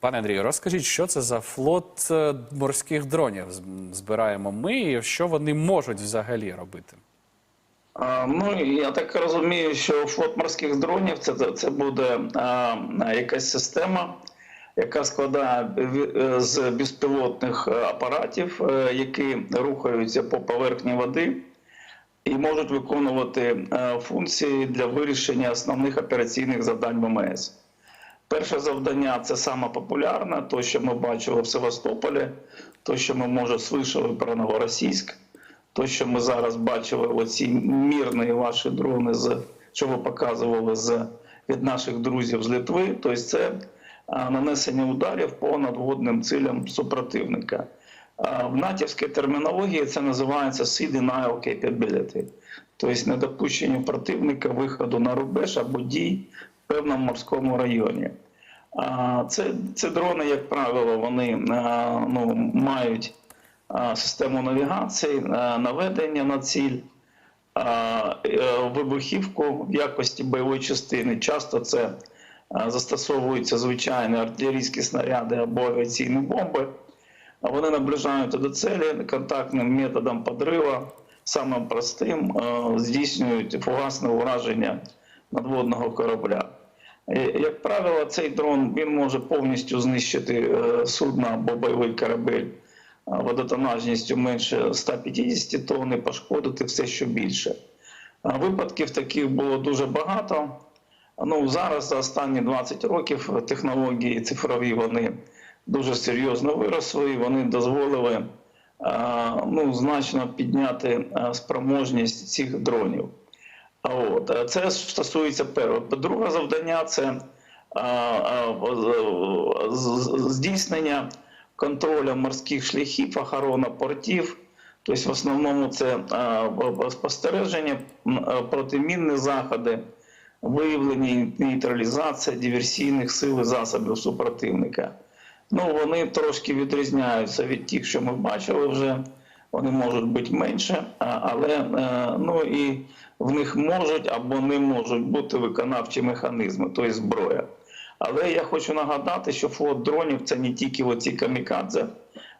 Пане Андрію, розкажіть, що це за флот е, морських дронів збираємо ми, і що вони можуть взагалі робити? Ну, я так розумію, що флот морських дронів це, це буде а, якась система, яка складає е, з безпілотних апаратів, е, які рухаються по поверхні води і можуть виконувати функції для вирішення основних операційних завдань ВМС. Перше завдання це саме популярне, то, що ми бачили в Севастополі, то, що ми може слышали про Новоросійськ, то, що ми зараз бачили, оці мірні ваші дрони, що ви показували від наших друзів з Литви, тобто це нанесення ударів по надводним цілям супротивника. В натівській термінології це називається Sea Denial Capability, тобто недопущення противника виходу на рубеж або дій певному морському районі. Це, це дрони, як правило, вони ну, мають систему навігації, наведення на ціль, е, вибухівку в якості бойової частини. Часто це застосовуються звичайні артилерійські снаряди або авіаційні бомби. Вони наближаються до цілі контактним методом подрива, самим простим, здійснюють фугасне ураження надводного корабля. Е, Як правило, цей дрон він може повністю знищити е, судно або бойовий корабель водотонажністю менше 150 тонн і пошкодити все, що більше. Випадків таких було дуже багато. Ну, зараз за останні 20 років технології цифрові вони дуже серйозно виросли, вони дозволили ну, значно підняти спроможність цих дронів. От. Це стосується першого. Друге завдання це здійснення контролю морських шляхів, охорона портів. Тобто, в основному це спостереження, протимінні заходи, виявлення і нейтралізація диверсійних сил і засобів супротивника. Ну, вони трошки відрізняються від тих, що ми бачили вже. Вони можуть бути менше, але е, ну і в них можуть або не можуть бути виконавчі механізми, тобто зброя. Але я хочу нагадати, що флот дронів це не тільки оці камікадзе,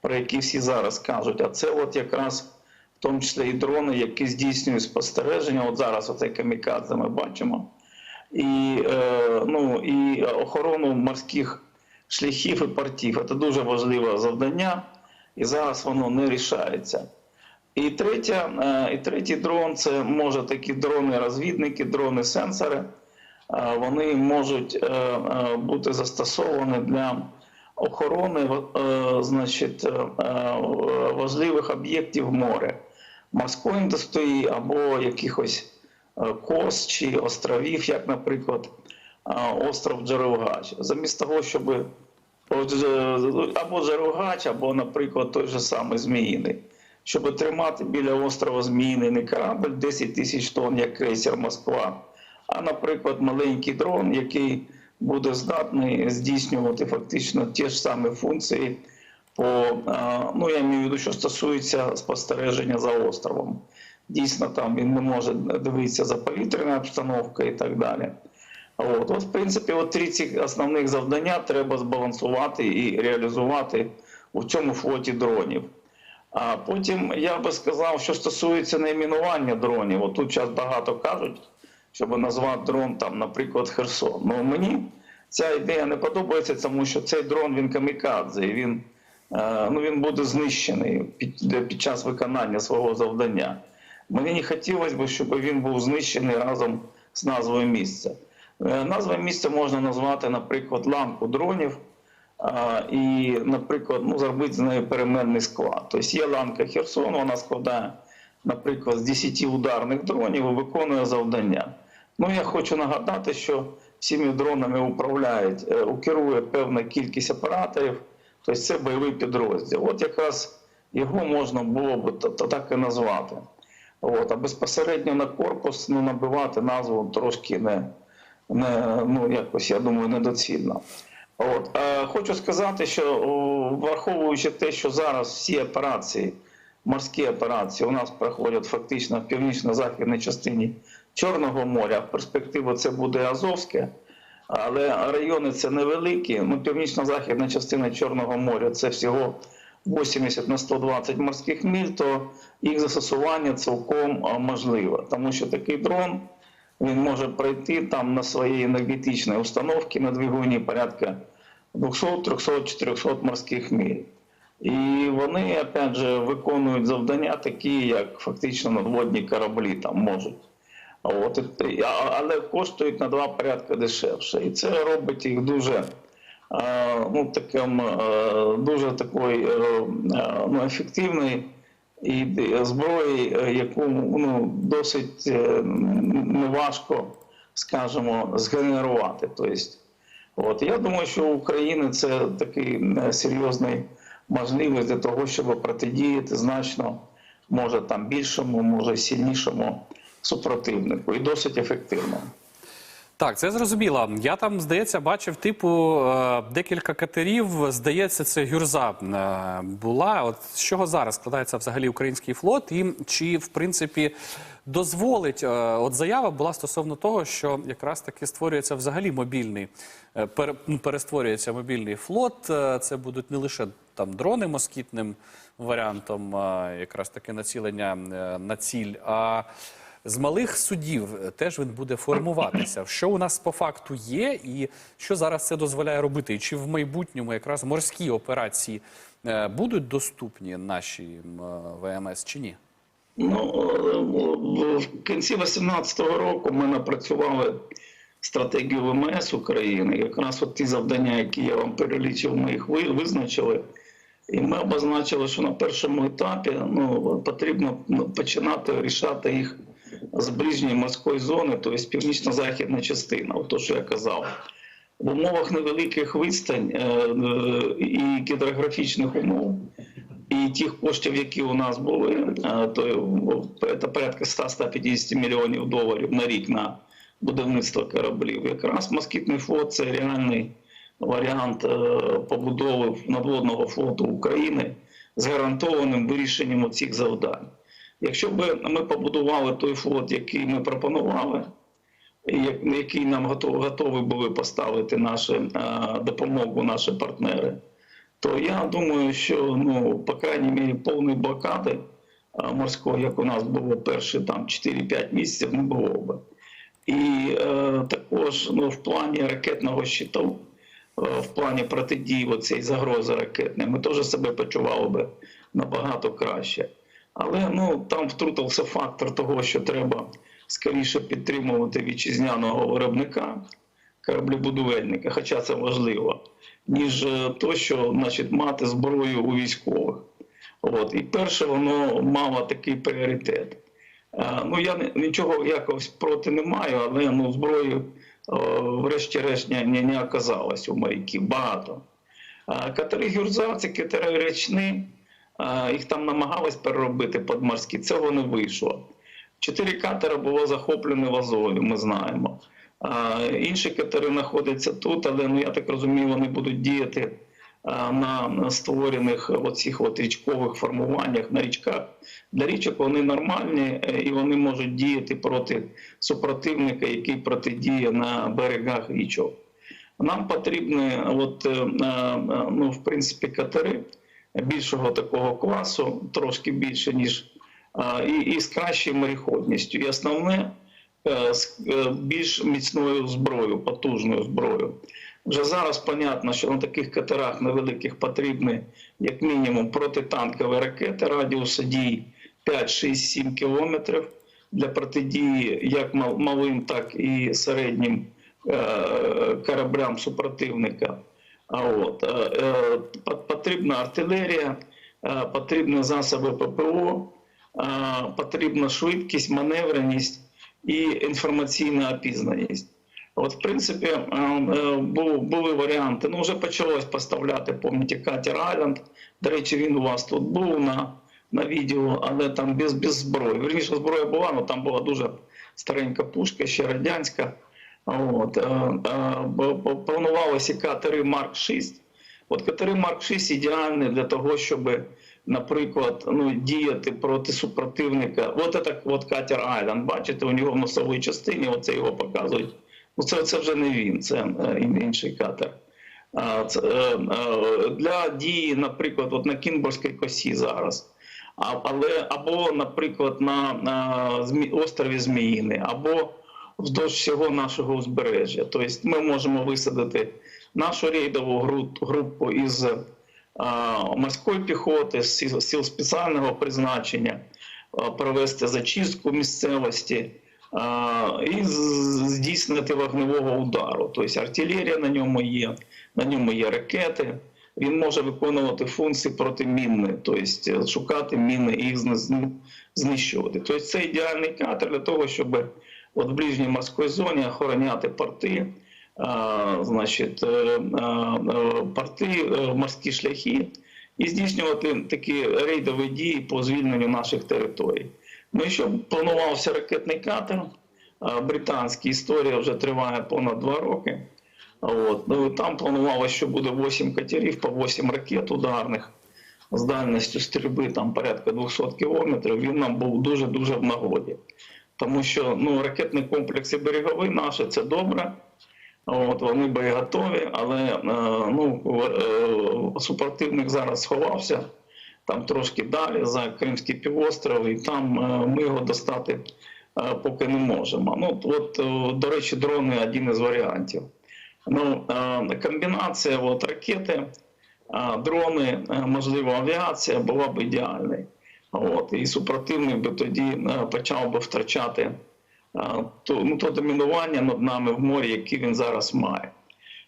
про які всі зараз кажуть, а це от якраз в тому числі і дрони, які здійснюють спостереження. От зараз оцей камікадзе ми бачимо. І, е, ну, і охорону морських шляхів і портів. Це дуже важливе завдання, і зараз воно не рішається. І третє, е, і третій дрон це може такі дрони-розвідники, дрони-сенсори. Е, Вони можуть е, бути застосовані для охорони значить, важливих об'єктів моря, морської індустрії або якихось кос чи островів, як, наприклад, остров Джерелгач. Замість того, щоб або Джерелгач, або, наприклад, той же самий Зміїний. Щоб тримати біля острова Зміїний не корабль 10 тисяч тонн, як крейсер Москва, а, наприклад, маленький дрон, який буде здатний здійснювати фактично ті ж самі функції по, ну я маю в виду, що стосується спостереження за островом. Дійсно, там він не може дивитися за повітряною обстановкою і так далі. От, от, в принципі, от три ці основних завдання треба збалансувати і реалізувати у цьому флоті дронів. А потім я би сказав, що стосується найменування дронів. От тут зараз багато кажуть, щоб назвати дрон, там, наприклад, Херсон. Ну мені ця ідея не подобається, тому що цей дрон він камікадзе, і він, е, ну, він буде знищений під, під час виконання свого завдання. Мені не хотілося б, щоб він був знищений разом з назвою місця. Е, Назва місця можна назвати, наприклад, ланку дронів. І, наприклад, ну, зробити з нею переменний склад. Тобто є ланка Херсон, вона складає, наприклад, з 10 ударних дронів і виконує завдання. Ну, я хочу нагадати, що цими дронами управляють, е, керує певна кількість операторів, тобто це бойовий підрозділ. От якраз його можна було б та- та- так і назвати. От, а безпосередньо на корпус ну, набивати назву трошки не, не ну, якось, я думаю, недоцільно. От е, хочу сказати, що враховуючи те, що зараз всі операції, морські операції, у нас проходять фактично в північно-західній частині Чорного моря. В перспективу це буде Азовське. Але райони це невеликі. Ну, північно-західна частина Чорного моря це всього 80 на 120 морських миль, то їх застосування цілком а, можливо, тому що такий дрон він може пройти там на своїй енергетичній установці на двигуні порядка 200, 300, 400 морських миль. І вони, опять же, виконують завдання такі, як фактично надводні кораблі там можуть. От, але коштують на два порядки дешевше. І це робить їх дуже, ну, таким, дуже такої е, е, ну, ефективної і зброї, е, яку ну, досить е, неважко, скажімо, згенерувати. Тобто, От я думаю, що України це такий серйозний можливість для того, щоб протидіяти значно, може там більшому, може сильнішому супротивнику, і досить ефективно. Так, це зрозуміло. Я там, здається, бачив типу е, декілька катерів. Здається, це гюрза е, була. От з чого зараз складається взагалі український флот, і чи в принципі дозволить е, от заява була стосовно того, що якраз таки створюється взагалі мобільний, ну, перестворюється мобільний флот. Це будуть не лише там дрони москітним варіантом, якраз таки націлення на ціль. а з малих судів е, теж він буде формуватися. Що у нас по факту є, і що зараз це дозволяє робити? І чи в майбутньому якраз морські операції е, будуть доступні нашій м, е, ВМС чи ні? Ну, в кінці 2018 року ми напрацювали стратегію ВМС України. Якраз от ті завдання, які я вам перелічив, ми їх визначили. І ми обозначили, що на першому етапі ну, потрібно починати рішати їх з ближньої морської зони, тобто північно-західна частина, то, що я казав. В умовах невеликих відстань е, е, і гідрографічних умов, і тих коштів, які у нас були, е, то це порядка 100-150 мільйонів доларів на рік на будівництво кораблів. Якраз москітний флот це реальний варіант побудови надводного флоту України з гарантованим вирішенням цих завдань. Якщо б ми побудували той флот, який ми пропонували, який нам готові, були поставити нашу е, допомогу, наші партнери, то я думаю, що ну, по крайній мірі повної блокади е, морської, як у нас було перші там 4-5 місяців, не було би. І е, також ну, в плані ракетного щиту, е, в плані протидії цієї загрози ракетної, ми теж себе почували би набагато краще. Але ну, там втрутився фактор того, що треба скоріше підтримувати вітчизняного виробника, кораблебудівельника, хоча це важливо, ніж е, то, що значить, мати зброю у військових. От. І перше, воно мало такий пріоритет. Е, Ну, я нічого якось проти не маю, але ну, зброї, е, врешті-решт, не, не, оказалось у моряків багато. Е, Катери Гюрза це катери річні, е, їх там намагались переробити під морські, цього не вийшло. Чотири катера було захоплені в Азові, ми знаємо. Інші катери знаходяться тут, але ну, я так розумію, вони будуть діяти на, на створених оцих от річкових формуваннях на річках. Для річок вони нормальні е, і вони можуть діяти проти супротивника, який протидіє на берегах річок. Нам потрібні, от, е, е, ну, в принципі, катери більшого такого класу, трошки більше, ніж і, і з кращою мореходністю. І основне е, з е, більш міцною зброєю, потужною зброєю. Вже зараз понятно, що на таких катерах невеликих потрібні як мінімум протитанкові ракети радіуса дії 5, 6, 7 кілометрів для протидії як малим, так і середнім е, кораблям супротивника. От, е, е, по- потрібна артилерія, е, потрібні засоби ППО, потрібна швидкість, маневреність і інформаційна опізнаність. От, в принципі, бу- були варіанти. Ну, вже почалось поставляти, пам'ятаєте, катер Айленд. До речі, він у вас тут був на, на відео, але там без, без зброї. Вірніше, зброя була, але там була дуже старенька пушка, ще радянська. От, е, е, планувалися катери Марк 6. От катери Марк 6 ідеальні для того, щоб, наприклад, ну, діяти проти супротивника. От це от катер Айленд, бачите, у нього в носовій частині, оце його показують Ну, це, це вже не він, це е, інший катер. Для дії, наприклад, от на Кінбурзькій косі зараз. А, але або, наприклад, на, на острові Зміїни, або вздовж всього нашого узбережжя. Тобто ми можемо висадити нашу рейдову групу із морської піхоти, з сил спеціального призначення, провести зачистку місцевості і здійснити вогневого удару. Тобто артилерія на ньому є, на ньому є ракети. Він може виконувати функції протимінні, тобто шукати міни і їх знищувати. Тобто це ідеальний катер для того, щоб от в ближній морській зоні охороняти порти, а, значить, е, е, е, порти, е, морські шляхи і здійснювати такі рейдові дії по звільненню наших територій. Ну і що планувався ракетний катер, а, британський історія вже триває понад два роки. От. Ну, там планувалося, що буде 8 катерів по 8 ракет ударних з дальністю стрільби там порядка 200 кілометрів. Він нам був дуже-дуже в нагоді. Тому що ну, ракетні комплекси берегові наші це добре. От, вони боєготові, але е, ну, е, супротивник зараз сховався там трошки далі за Кримський півостров, і там е, ми його достати поки не можемо. Ну, от, до речі, дрони один із варіантів. Ну, комбінація от, ракети, дрони, можливо, авіація була б ідеальною. От, і супротивник би тоді е, почав би втрачати е, то, ну, то домінування над нами в морі, яке він зараз має.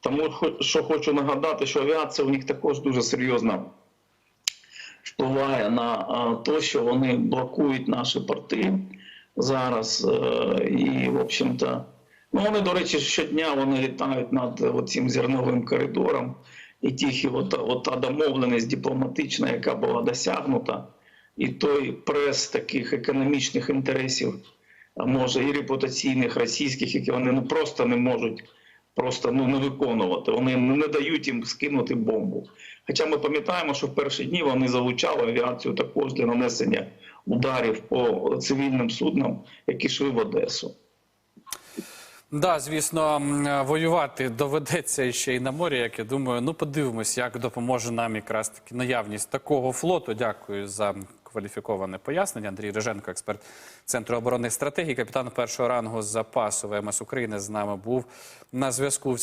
Тому що хочу нагадати, що авіація у них також дуже серйозна впливає на е, те, що вони блокують наші порти зараз. І, в общем-то, ну вони, до речі, щодня вони літають над цим зерновим коридором. І тільки от, от та домовленість дипломатична, яка була досягнута, і той прес таких економічних інтересів, а може і репутаційних російських, які вони ну просто не можуть просто ну не виконувати. Вони не дають їм скинути бомбу. Хоча ми пам'ятаємо, що в перші дні вони залучали авіацію також для нанесення ударів по цивільним суднам, які йшли в Одесу. Да, звісно, воювати доведеться ще й на морі, як я думаю. Ну, подивимось, як допоможе нам якраз таки наявність такого флоту. Дякую за кваліфіковане пояснення. Андрій Риженко, експерт Центру оборонних стратегій, капітан першого рангу запасу ВМС України, з нами був на зв'язку.